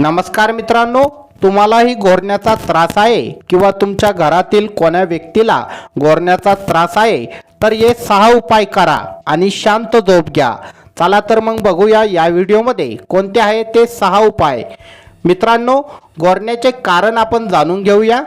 नमस्कार मित्रांनो तुम्हालाही गोरण्याचा त्रास आहे किंवा तुमच्या घरातील कोण्या व्यक्तीला गोरण्याचा त्रास आहे तर हे सहा उपाय करा आणि शांत झोप घ्या. चला तर मग बघूया या व्हिडिओमध्ये कोणते आहे ते सहा उपाय. मित्रांनो गोरण्याचे कारण आपण जाणून घेऊया.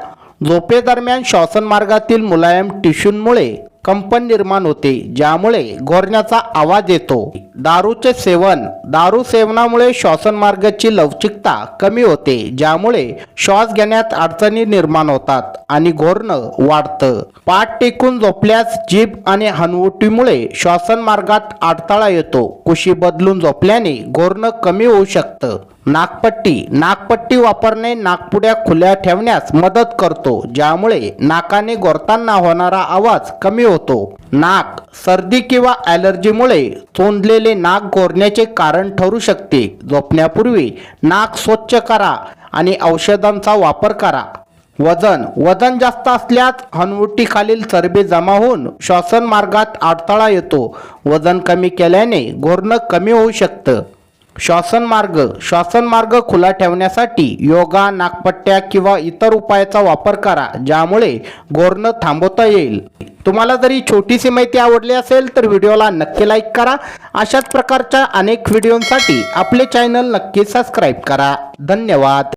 झोपेदरम्यान श्वासन मार्गातील मुलायम टिश्यूंमुळे कंपन निर्माण होते ज्यामुळे गोरण्याचा आवाज येतो. दारूचे सेवन दारू सेवनामुळे श्वासन मार्गाची लवचिकता कमी होते ज्यामुळे श्वास घेण्यात अडचणी निर्माण होतात आणि घोरणं वाढतं. पाठ टेकून झोपल्यास जीभ आणि हनवटीमुळे श्वासन मार्गात अडथळा येतो. कुशी बदलून झोपल्याने गोरणं कमी होऊ शकतं. नाकपट्टी नाकपट्टी वापरणे नाकपुड्या खुल्या ठेवण्यास मदत करतो ज्यामुळे नाकाने गोरताना होणारा आवाज कमी होतो. नाक सर्दी किंवा ॲलर्जीमुळे चोंदलेले नाक गोरण्याचे कारण ठरू शकते. झोपण्यापूर्वी नाक स्वच्छ करा आणि औषधांचा वापर करा. वजन. वजन जास्त असल्यास हनवटीखालील चरबी जमा होऊन श्वासन मार्गात अडथळा येतो. वजन कमी केल्याने घोरणं कमी होऊ शकतं. श्वासन मार्ग श्वासन मार्ग खुला ठेवण्यासाठी योगा नागपट्ट्या किंवा इतर उपायाचा वापर करा ज्यामुळे गोरणं थांबवता येईल. तुम्हाला जरी छोटीशी माहिती आवडली असेल तर व्हिडिओला नक्की लाईक करा. अशाच प्रकारच्या अनेक व्हिडिओंसाठी आपले चॅनल नक्की सबस्क्राईब करा. धन्यवाद.